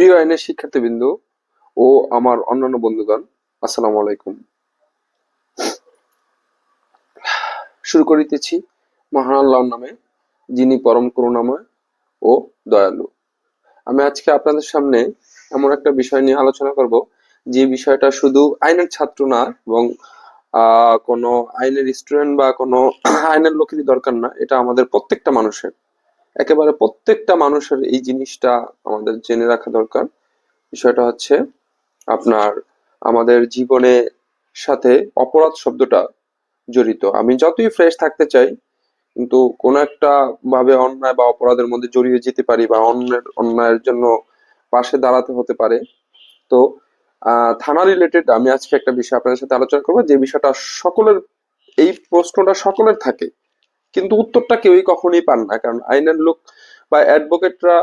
প্রিয় আইনের শিক্ষার্থীবৃন্দ ও আমার অন্যান্য বন্ধুগণ, আসসালামু আলাইকুম। শুরু করিতেছি মহান আল্লাহর নামে, যিনি পরম করুণাময় ও দয়ালু। আমি আজকে আপনাদের সামনে এমন একটা বিষয় নিয়ে আলোচনা করব, যে বিষয়টা শুধু আইনের ছাত্র না, এবং কোনো আইনের স্টুডেন্ট বা কোনো আইনের লোকেরই দরকার না, এটা আমাদের প্রত্যেকটা মানুষের। একেবারে প্রত্যেকটা মানুষের এই জিনিসটা আমাদের জেনে রাখা দরকার। বিষয়টা হচ্ছে আপনার আমাদের জীবনে সাথে অপরাধ শব্দটা জড়িত। আমি যতই ফ্রেশ থাকতে চাই, কিন্তু কোন একটা ভাবে অন্যায় বা অপরাধের মধ্যে জড়িয়ে যেতে পারি বা অন্যের, অন্যায়ের জন্য পাশে দাঁড়াতে হতে পারে। তো থানা রিলেটেড আমি আজকে একটা বিষয় আপনাদের সাথে আলোচনা করব। যে বিষয়টা সকলের, এই প্রশ্নটা সকলের থাকে। কিন্তু উত্তরটা কেউই কখনোই পান না, কারণ আইনের লোক বা অ্যাডভোকেটরা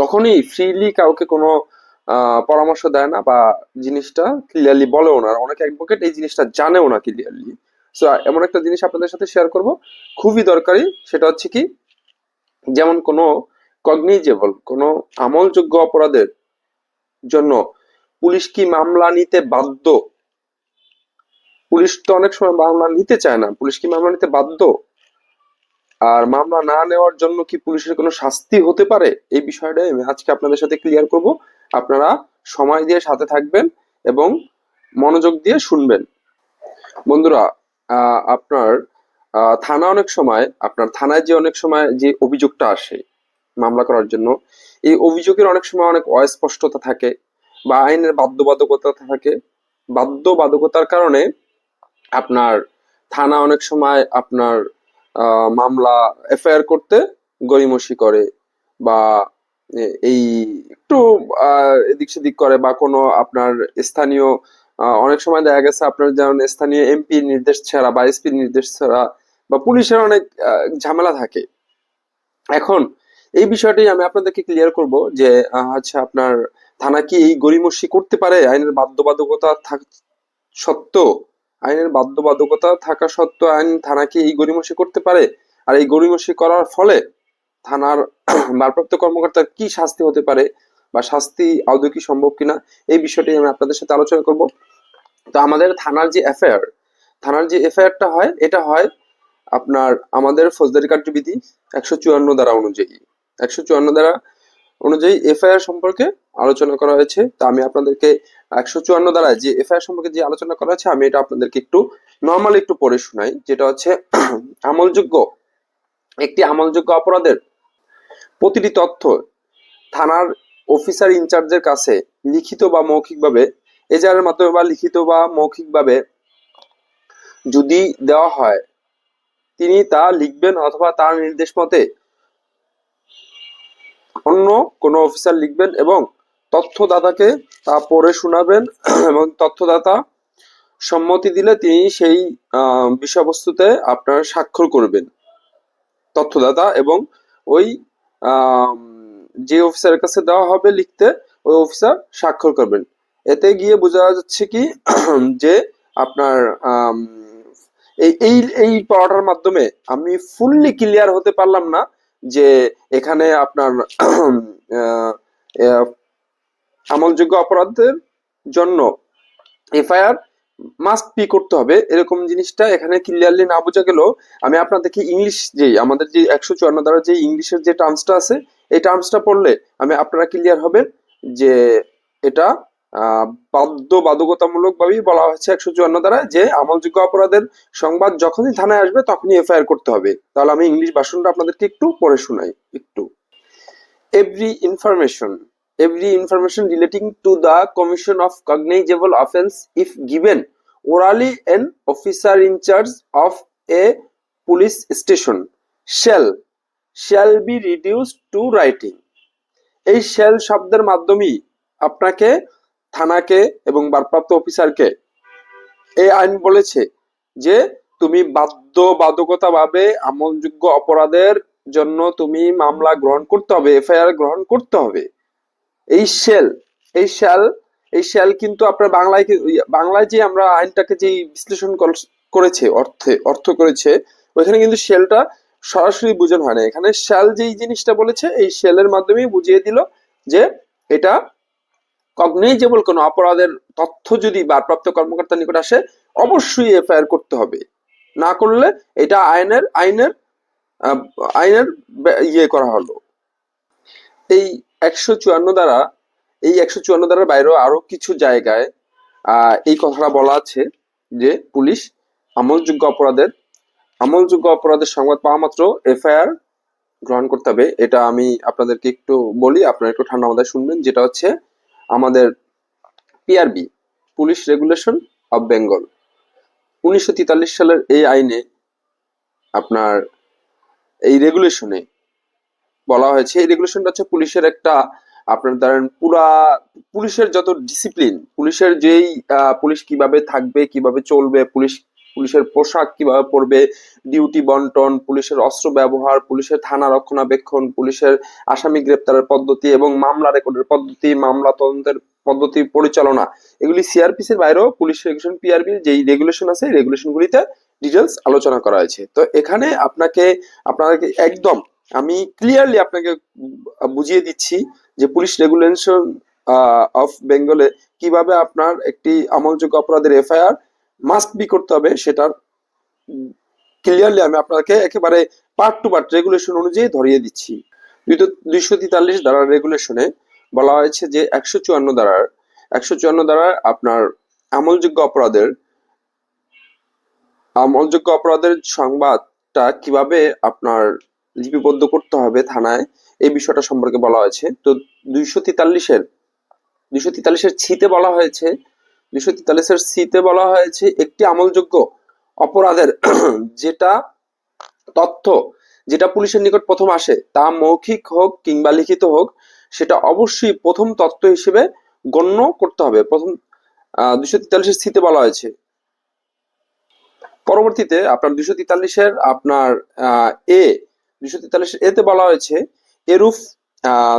কখনোই ফ্রিলি কাউকে কোনো পরামর্শ দেয় না বা জিনিসটা ক্লিয়ারলি বলেও না। অনেক অ্যাডভোকেট এই জিনিসটা জানেও না ক্লিয়ারলি সো এমন একটা জিনিস আপনাদের সাথে শেয়ার করব। খুবই দরকারি। সেটা হচ্ছে কি, যেমন কোনো কগনিজেবল কোনো আমলযোগ্য অপরাধের জন্য পুলিশ কি মামলা নিতে বাধ্য পুলিশ তো অনেক সময় মামলা নিতে চায় না। পুলিশ কি মামলা নিতে বাধ্য? আর মামলা না নেওয়ার জন্য কি পুলিশের কোনো শাস্তি হতে পারে? এই বিষয়টা আমি আজকে আপনাদের সাথে ক্লিয়ার করব। আপনারা সময় দিয়ে সাথে থাকবেন এবং মনোযোগ দিয়ে শুনবেন। বন্ধুরা আপনার থানা অনেক সময়, আপনার থানায় যে অনেক সময় যে অভিযোগটা আসে মামলা করার জন্য, এই অভিযোগের অনেক সময় অনেক অস্পষ্টতা থাকে বা আইনের বাধ্যবাধকতা থাকে। বাধ্যবাধকতার কারণে আপনার থানা অনেক সময় আপনার মামলা এফআইআর করতে গড়িমসি করে বা এই একটু এদিক সেদিক করে বা কোনো আপনার স্থানীয় অনেক সময় দেখা গেছে আপনার যেমন স্থানীয় এমপি নির্দেশ ছাড়া বা এসপি নির্দেশ ছাড়া বা পুলিশের অনেক ঝামেলা থাকে। এখন এই বিষয়টি আমি আপনাদেরকে ক্লিয়ার করব যে আহ, হচ্ছে আপনার থানা কি এই গড়িমসি করতে পারে? আইনের বাধ্যবাধকতা সত্ত্বেও আইনের বাধ্যবাধকতা থাকা সত্ত্বেও আইন থানা কি এই গড়িমসি করতে পারে। আর এই গড়িমসি করার ফলে থানার ভারপ্রাপ্ত কর্মকর্তার কি শাস্তি হতে পারে বা শাস্তি আদৌ কি সম্ভব কিনা, এই বিষয়টি আমি আপনাদের সাথে আলোচনা করব। তো আমাদের থানার যে এফআইআর, থানার যে এফআইআরটা হয়, এটা হয় আপনার আমাদের ফৌজদারি কার্যবিধি একশো চুয়ান্ন দ্বারা অনুযায়ী। একশো চুয়ান্ন দ্বারা অনুযায়ী এফআইআর সম্পর্কে আলোচনা করা হয়েছে। তা আমি আপনাদেরকে একশো চুয়ান্ন দ্বারা যে এফআইআর সম্পর্কে যে আলোচনা করা হয়েছে, আমি এটা আপনাদেরকে একটু নর্মালি একটু পড়ে শোনাই, যেটা হচ্ছে আমলযোগ্য, একটি আমলযোগ্য অপরাধের প্রতিটি তথ্য থানার অফিসার ইনচার্জের কাছে লিখিত বা মৌখিকভাবে এজারের মাধ্যমে বা লিখিত বা মৌখিকভাবে যদি দেওয়া হয়, তিনি তা লিখবেন অথবা তার নির্দেশ মতে অন্য কোনো অফিসার লিখবেন এবং তথ্যদাতাকে তা পড়ে শোনাবেন এবং তথ্যদাতা সম্মতি দিলে তিনি সেই বিষয়বস্তুতে আপনার স্বাক্ষর করবেন। তথ্যদাতা এবং ওই যে অফিসারের কাছে দেওয়া হবে লিখতে, ওই অফিসার স্বাক্ষর করবেন। এতে গিয়ে বোঝা যাচ্ছে কি, যে আপনার এই এই এই পড়াটার মাধ্যমে আমি ফুললি ক্লিয়ার হতে পারলাম না যে এখানে আপনার আমলযোগ্য অপরাধের জন্য এফআইআর মাস্ট পি করতে হবে। এরকম জিনিসটা এখানে ক্লিয়ারলি না বোঝা গেল আমি আপনাদেরকে ইংলিশ যে আমাদের যে একশো চুয়ান্ন দ্বারা যে ইংলিশের যে টার্মসটা আছে, এই টার্মসটা পড়লে আমি আপনারা ক্লিয়ার হবেন যে এটা বাধ্য বাধ্যকতামূলক ভাবেই বলা হয়েছে একশো চুয়ান্ন দ্বারা যে আমলযোগ্য অপরাধের সংবাদ যখনই থানায় আসবে তখনই এফআইআর করতে হবে। তাহলে আমি ইংলিশ ভাষণটা আপনাদেরকে একটু পড়ে শোনাই, একটু। Every information every information relating to the commission of cognizable offence if given orally an officer in charge of a police station shall shall be reduce to writing এই শেল শব্দের মাধ্যমেই আপনাকে, থানাকে এবং বারপ্রাপ্ত অফিসারকে এই আইন বলেছে যে তুমি বাধ্যবাধকতাভাবে আমলযোগ্য অপরাধের জন্য তুমি মামলা গ্রহণ করতে হবে, এফআইআর গ্রহণ করতে হবে। এই শেল এই শেল এই শেল কিন্তু আপনার বাংলায় বাংলায় যে আমরা আইনটাকে যে বিশ্লেষণ কর- করেছে, অর্থে, অর্থ করেছে, ওইখানে কিন্তু শেলটা সরাসরি বোঝানো হয় না। এখানে শেল যেই জিনিসটা বলেছে, এই শেলের মাধ্যমেই বুঝিয়ে দিল যে এটা কগনিজেবল কোনো অপরাধের তথ্য যদি ভারপ্রাপ্ত কর্মকর্তার নিকট আসে, অবশ্যই এফআইআর করতে হবে। না করলে এটা আইনের আইনের আইনের ইয়ে করা হলো। এই একশো চুয়ান্ন দ্বারা, এই একশো চুয়ান্ন দ্বারার বাইরেও আরও কিছু জায়গায় এই কথাটা বলা আছে যে পুলিশ আমলযোগ্য অপরাধের আমলযোগ্য অপরাধের সংবাদ পাওয়া মাত্র এফআইআর গ্রহণ করতে হবে। এটা আমি আপনাদেরকে একটু বলি, আপনারা একটু ঠান্ডা মাথায় শুনবেন। যেটা হচ্ছে আমাদের PRB police regulation of Bengal. উনিশশো তেতাল্লিশ সালের এই আইনে আপনার এই রেগুলেশনে বলা হয়েছে, এই রেগুলেশনটা হচ্ছে পুলিশের একটা, আপনার ধরেন পুরা, পুলিশের যত ডিসিপ্লিন পুলিশের যেই পুলিশ কীভাবে থাকবে, কীভাবে চলবে, পুলিশ, পুলিশের পোশাক কীভাবে পরবে ডিউটি বন্টন, পুলিশের অস্ত্র ব্যবহার, পুলিশের থানা রক্ষণাবেক্ষণ, পুলিশের আসামি গ্রেপ্তারের পদ্ধতি এবং মামলা রেকর্ডের পদ্ধতি, মামলা তদন্তের পদ্ধতি পরিচালনা, এগুলি সিআরপিসির বাইরেও পুলিশ রেগুলেশন পিআরবির যেই রেগুলেশন আছে রেগুলেশনগুলিতে ডিটেলস আলোচনা করা হয়েছে। তো এখানে আপনাকে আপনাকে একদম আমি ক্লিয়ারলি আপনাকে বুঝিয়ে দিচ্ছি যে পুলিশ রেগুলেশন অফ বেঙ্গলে কীভাবে আপনার একটি আমলযোগ্য অপরাধের এফআইআর মাস্ট বি করতে হবে সেটার ক্লিয়ারলি আমি আপনাকে একেবারে পার্ট টু পার্ট রেগুলেশন অনুযায়ী ধরিয়ে দিচ্ছি। দুইশো তেতাল্লিশ ধারার রেগুলেশনে বলা হয়েছে যে একশো চুয়ান্ন ধারার, একশো চুয়ান্ন ধারার আপনার আমলযোগ্য অপরাধের আমলযোগ্য অপরাধের সংবাদটা কীভাবে আপনার লিপিবদ্ধ করতে হবে থানায়। এই বিষয়টা সম্পর্কে বলা হয়েছে। তো দুইশো তেতাল্লিশের দুইশো তেতাল্লিশের ছিতে বলা হয়েছে, দুইশো তেতাল্লিশের সিতে বলা হয়েছে একটি আমলযোগ্য অপরাধের যেটা তথ্য যেটা পুলিশের নিকট প্রথম আসে, তা মৌখিক হোক কিংবা লিখিত হোক, সেটা অবশ্যই প্রথম তথ্য হিসেবে গণ্য করতে হবে। প্রথম দুইশো তেতাল্লিশের সিতে বলা হয়েছে। পরবর্তীতে আপনার দুইশো তেতাল্লিশের আপনার এ দুইশো তেতাল্লিশের, এতে বলা হয়েছে, এরূপ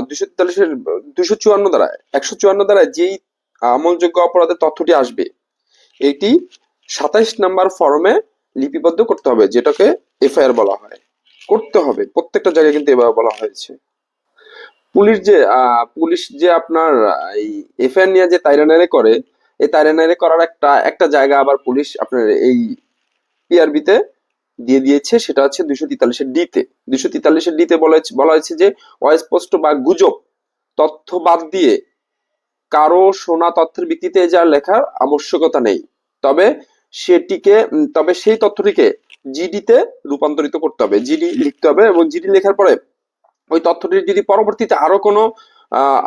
দুইশো তেতাল্লিশের, দুইশো চুয়ান্ন দ্বারায় একশো চুয়ান্ন দ্বারায় যেই আমলযোগ্য অপরাধের তথ্যটি আসবে, এটি সাতাইশ নাম্বার ফর্মে লিপিবদ্ধ করতে হবে, যেটাকে এফআইআর বলা হয়। করতে হবে, প্রত্যেকটা জায়গায় কিন্তু এভাবে বলা হয়েছে। পুলিশ যে পুলিশ যে আপনার এই এফআইআর নিয়ে যে তাইরানারে করে, এই তাইরানারে করার একটা একটা জায়গা আবার পুলিশ আপনার এই পিআরবিতে দিয়ে দিয়েছে, সেটা হচ্ছে দুইশো তেতাল্লিশের ডিতে দুইশো তেতাল্লিশের ডিতে বলা হয়েছে- বলা হয়েছে যে, অস্পষ্ট বা গুজব, তথ্য বাদ দিয়ে কারও শোনা তথ্যের ভিত্তিতে যা লেখার আবশ্যকতা নেই। তবে সেটিকে তবে সেই তথ্যটিকে জিডিতে রূপান্তরিত করতে হবে। জিডি লিখতে হবে এবং জিডি লেখার পরে ওই তথ্যটি যদি পরবর্তীতে আরও কোনো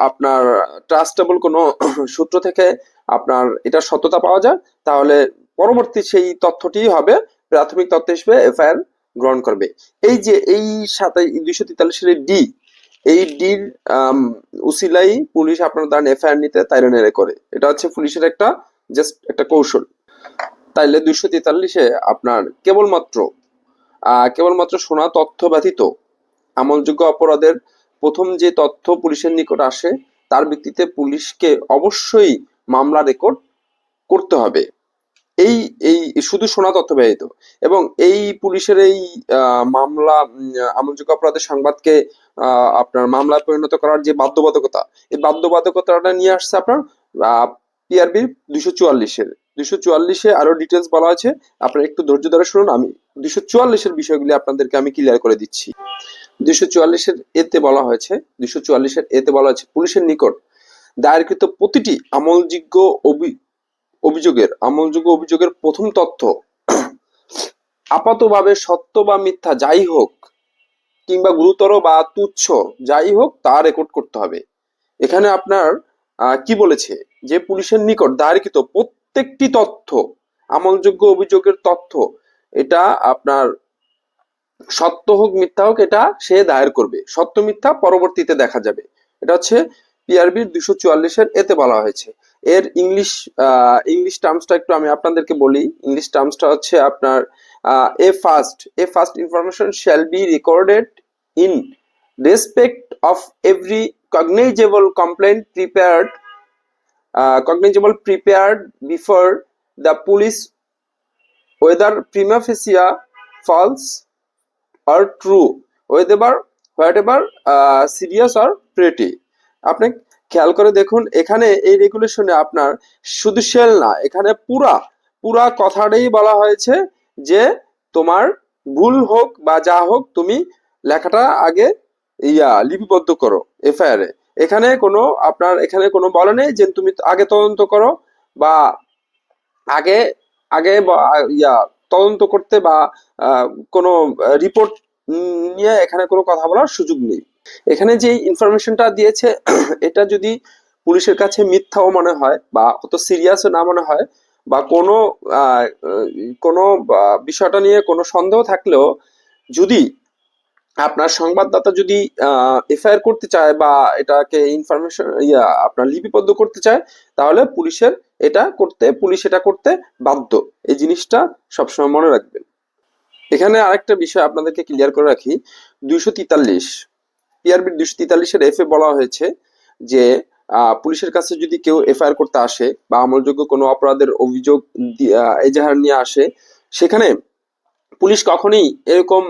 আপনার ট্রাস্টেবল কোনো সূত্র থেকে আপনার এটা সত্যতা পাওয়া যায়, তাহলে পরবর্তী সেই তথ্যটি হবে প্রাথমিক তথ্য হিসেবে এফআইআর গ্রহণ করবে। এই যে এই সাথে দুইশো তেতাল্লিশের ডি এই ডির উসিলাই পুলিশ আপনার দাঁড়ান এফআইআর নিতে তাইরে নেড়ে করে। এটা হচ্ছে পুলিশের একটা জাস্ট একটা কৌশল। তাইলে দুইশো তেতাল্লিশে আপনার কেবলমাত্র কেবলমাত্র শোনা তথ্য ব্যতীত আমলযোগ্য অপরাধের প্রথম যে তথ্য পুলিশের নিকট আসে, তার ভিত্তিতে পুলিশকে অবশ্যই মামলা রেকর্ড করতে হবে। এই এই শুধু শোনা তথ্য ব্যতীত। এবং এই পুলিশের এই মামলা আমলযোগ্য অপরাধের সংবাদকে আপনার মামলায় পরিণত করার যে বাধ্যবাধকতা, এই বাধ্যবাধকতাটা নিয়ে আসছে আপনার পিআরবি দুইশো চুয়াল্লিশের। দুইশো চুয়াল্লিশে আরও ডিটেলস বলা আছে। আপনারা একটু ধৈর্য ধরে শুনুন, আমি দুইশো চুয়াল্লিশের বিষয়গুলি আপনাদেরকে আমি ক্লিয়ার করে দিচ্ছি। দুইশো চুয়াল্লিশের এতে বলা হয়েছে, দুইশো চুয়াল্লিশের এতে বলা হয়েছে, পুলিশের নিকট দায়েরকৃত প্রতিটি আমলযোগ্য অভিযোগের, আমলযোগ্য অভিযোগের প্রথম তথ্য, আপাতভাবে সত্য বা মিথ্যা যাই হোক, কিংবা গুরুতর বা তুচ্ছ যাই হোক তা রেকর্ড করতে হবে। এখানে আপনার কি বলেছে? যে পুলিশের নিকট দায়েরকৃত প্রত্যেকটি তথ্য, আমলযোগ্য অভিযোগের তথ্য, এটা আপনার সত্য হোক, মিথ্যা হোক, এটা সে দায়ের করবে। সত্য, মিথ্যা পরবর্তীতে দেখা যাবে। এটা হচ্ছে পিআরবির দুশো চুয়াল্লিশের এতে বলা হয়েছে। এর ইংলিশ ইংলিশ টার্মসটা একটু আমি আপনাদেরকে বলি। ইংলিশ টার্মসটা হচ্ছে আপনার a first a first information shall be recorded in respect of every cognizable complain prepared cognizable prepared before the police whether prima facie false or true whatever whatever serious or pretty আপনি খেয়াল করে দেখুন, এখানে এই রেগুলেশনে আপনার শুধু shell না, এখানে পুরা পুরা কথাটাই বলা হয়েছে যে তোমার ভুল হোক বা যা হোক তুমি লেখাটা আগে ইয়া লিপিবদ্ধ করো এফআইআর এ। এখানে কোনো আপনার, এখানে কোনো বলে নেই যে তুমি আগে তদন্ত করো বা আগে আগে ইয়া তদন্ত করতে বা কোনো রিপোর্ট নিয়ে এখানে কোনো কথা বলার সুযোগ নেই। এখানে যে ইনফরমেশনটা দিয়েছে, এটা যদি পুলিশের কাছে মিথ্যাও মনে হয় বা অত সিরিয়াসও না মনে হয় বা কোনো কোনো বিষয়টা নিয়ে কোনো সন্দেহ থাকলেও যদি আপনার সংবাদদাতা যদি এফআইআর করতে চায় বা এটাকে ইনফরমেশন, ইয়া, আপনার লিপিবদ্ধ করতে চায়, তাহলে পুলিশের এটা করতে, পুলিশ এটা করতে বাধ্য। এই জিনিসটা সবসময় মনে রাখবেন। এখানে আরেকটা বিষয় আপনাদেরকে ক্লিয়ার করে রাখি। দুইশো তেতাল্লিশ। পিআরবির দুইশো তেতাল্লিশের এফ এ বলা হয়েছে যে পুলিশের কাছে যদি কেউ এফআইআর করতে আসে বা আমলযোগ্য কোনো অপরাধের অভিযোগ এজাহার নিয়ে আসে, সেখানে পুলিশ কখনোই এরকম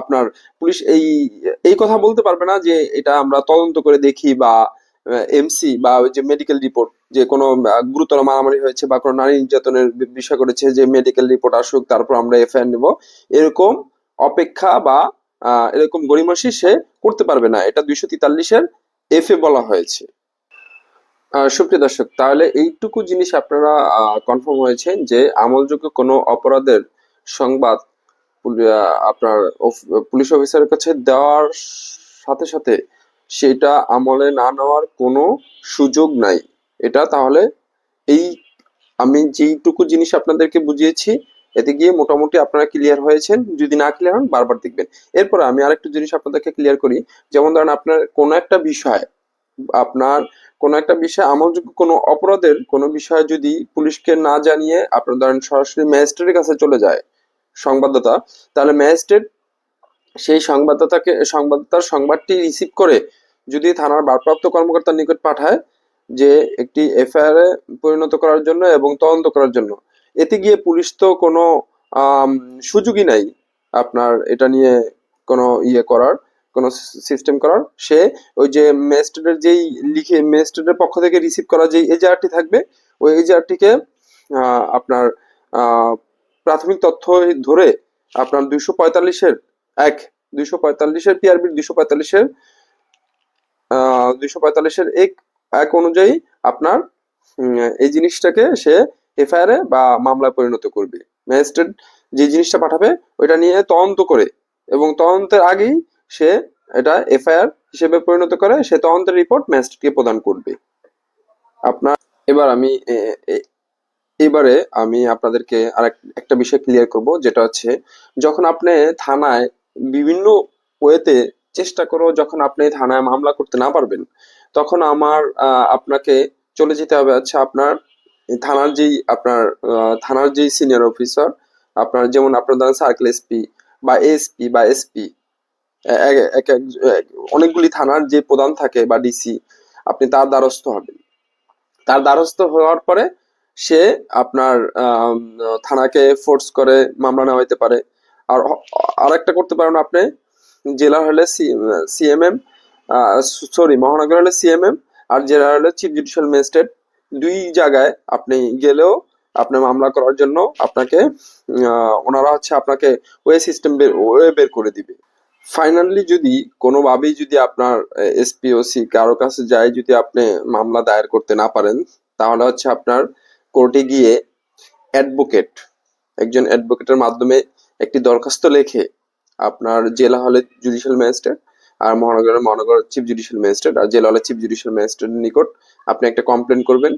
আপনার পুলিশ এই এই কথা বলতে পারবে না যে এটা আমরা তদন্ত করে দেখি বা এমসি বা যে মেডিকেল রিপোর্ট যে কোনো গুরুতর মারামারি হয়েছে বা কোনো নারী নির্যাতনের বিষয় করেছে যে মেডিকেল রিপোর্ট আসুক, তারপর আমরা এফআইআর নেব। এরকম অপেক্ষা বা এরকম গরিমাসি সে করতে পারবে না। এটা দুইশো তেতাল্লিশের এফ এ বলা হয়েছে। সুপ্রিয় দর্শক, তাহলে এইটুকু জিনিস আপনারা কনফার্ম হয়েছে যে আমলযোগ্য কোনো অপরাধের সংবাদ আপনার পুলিশ অফিসারের কাছে দেওয়ার সাথে সাথে সেটা আমলে না নেওয়ার কোনো সুযোগ নাই। এটা তাহলে এই, আমি যেইটুকু জিনিস আপনাদেরকে বুঝিয়েছি এতে গিয়ে মোটামুটি আপনারা ক্লিয়ার হয়েছেন। যদি না ক্লিয়ার হন, বারবার দেখবেন। এরপর আমি আরেকটু জিনিস আপনাদেরকে ক্লিয়ার করি। যেমন ধরেন আপনার কোনো একটা বিষয়, আপনার কোনো একটা বিষয় আমলযোগ্য কোনো অপরাধের কোনো বিষয় যদি পুলিশকে না জানিয়ে আপনার ধরেন সরাসরি ম্যাজিস্ট্রেটের কাছে চলে যায় সংবাদদাতা, তাহলে ম্যাজিস্ট্রেট সেই সংবাদদাতাকে, সংবাদদাতার সংবাদটি রিসিভ করে যদি থানার ভারপ্রাপ্ত কর্মকর্তার নিকট পাঠায় যে একটি এফআইআর এ পরিণত করার জন্য এবং তদন্ত করার জন্য। এতে গিয়ে পুলিশ তো কোনো সুযোগই নাই আপনার এটা নিয়ে কোনো ইয়ে করার, কোনো সিস্টেম করার। সে ওই যে ম্যাজিস্ট্রেটের যেই লিখে ম্যাজিস্ট্রেটের পক্ষ থেকে রিসিভ করা যেই এজাহারটি থাকবে, ওই এজাহারটিকে আপনার প্রাথমিক তথ্য ধরে আপনার দুইশো পঁয়তাল্লিশের এক, দুইশো পঁয়তাল্লিশের পিআরবির দুইশো পঁয়তাল্লিশের দুইশো পঁয়তাল্লিশের এক এক অনুযায়ী আপনার এই জিনিসটাকে সে এফআইআর বা মামলায় পরিণত করবে। ম্যাজিস্ট্রেট যে জিনিসটা পাঠাবে, ওইটা নিয়ে তদন্ত করে এবং তদন্তের আগেই সে এটা এফআইআর হিসেবে পরিণত করে, সে তদন্তের রিপোর্ট ম্যাজিস্ট্রেটকে প্রদান করবে। আপনার, এবার আমি এবারে আমি আপনাদেরকে আর একটা বিষয় ক্লিয়ার করব, যেটা হচ্ছে যখন আপনি থানায় বিভিন্ন ওয়েতে চেষ্টা করো যখন আপনি থানায় মামলা করতে না পারবেন, তখন আমার আপনাকে চলে যেতে হবে আচ্ছা আপনার থানার যেই আপনার থানার যেই সিনিয়র অফিসার আপনার যেমন আপনার ধরেন সার্কেল এসপি বা এসপি বা এসপি এক এক অনেকগুলি থানার যে প্রধান থাকে বা ডিসি আপনি তার দ্বারস্থ হবেন। তার দ্বারস্থ হওয়ার পরে সে আপনার থানাকে ফোর্স করে মামলা নেওয়া হইতে পারে। আর আর একটা করতে পারেন আপনি জেলা হলে সিএমএম সরি মহানগর হলে সিএমএম আর জেলা হলে চিফ জুডিশিয়াল ম্যাজিস্ট্রেট দুই জায়গায় আপনি গেলেও আপনার মামলা করার জন্য আপনাকে ওনারা হচ্ছে আপনাকে ওয়ে সিস্টেম বের, ওয়ে বের করে দিবে। ফাইনালি যদি কোনোভাবেই যদি আপনার এসপিওসি কারও কাছে যায় যদি আপনি মামলা দায়ের করতে না পারেন, তাহলে হচ্ছে আপনার কোর্টে গিয়ে অ্যাডভোকেট, একজন অ্যাডভোকেটের মাধ্যমে একটি দরখাস্ত লেখে আপনার জেলা হলে জুডিশিয়াল ম্যাজিস্ট্রেট আর মহানগরের মহানগর চিফ জুডিশিয়াল ম্যাজিস্ট্রেট আর জেলা চিফ জুডিশিয়াল ম্যাজিস্ট্রেটের নিকট আপনি একটা কমপ্লেন করবেন।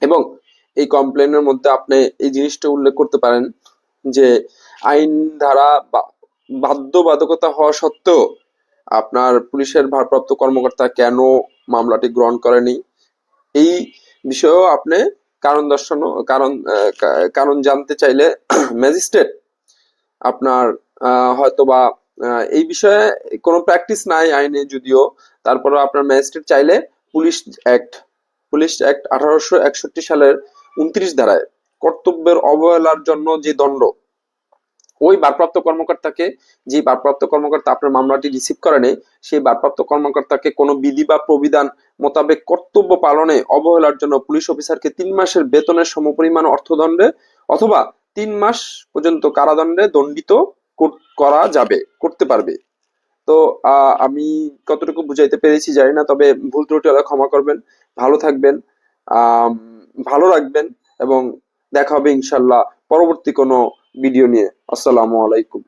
এবং এই কমপ্লেনের মধ্যে আপনি এই জিনিসটা উল্লেখ করতে পারেন যে আইন ধারা বা- বাধ্যবাধকতা হওয়া সত্ত্বেও আপনার পুলিশের ভারপ্রাপ্ত কর্মকর্তা কেন মামলাটি গ্রহণ করেনি? এই বিষয়েও আপনি কারণ দর্শানো কারণ কারণ জানতে চাইলে ম্যাজিস্ট্রেট আপনার আহ, হয়তোবা আহ, এই বিষয়ে কোনো প্র্যাকটিস নাই আইনে যদিও। তারপরে আপনার ম্যাজিস্ট্রেট চাইলে পুলিশ অ্যাক্ট পুলিশ অ্যাক্ট আঠারোশো একষট্টি সালের উনত্রিশ ধারায় কর্তব্যের অবহেলার জন্য যে দণ্ড, ওই ভারপ্রাপ্ত কর্মকর্তাকে যে ভারপ্রাপ্ত কর্মকর্তা আপনার মামলাটি রিসিভ করে নেই সেই ভারপ্রাপ্ত কর্মকর্তাকে কোনো বিধি বা প্রবিধান মোতাবেক কর্তব্য পালনে অবহেলার জন্য পুলিশ অফিসারকে তিন মাসের বেতনের সমপরিমাণ অর্থদণ্ডে অথবা তিন মাস পর্যন্ত কারাদণ্ডে দণ্ডিত কর- যাবে, করতে পারবে। তো আমি কতটুকু বুঝাইতে পেরেছি জানি না, তবে ভুল ত্রুটি হলে ক্ষমা করবেন, ভালো থাকবেন ভালো রাখবেন, এবং দেখা হবে ইনশাল্লাহ পরবর্তী কোনো ভিডিও নিয়ে। আসসালামু আলাইকুম।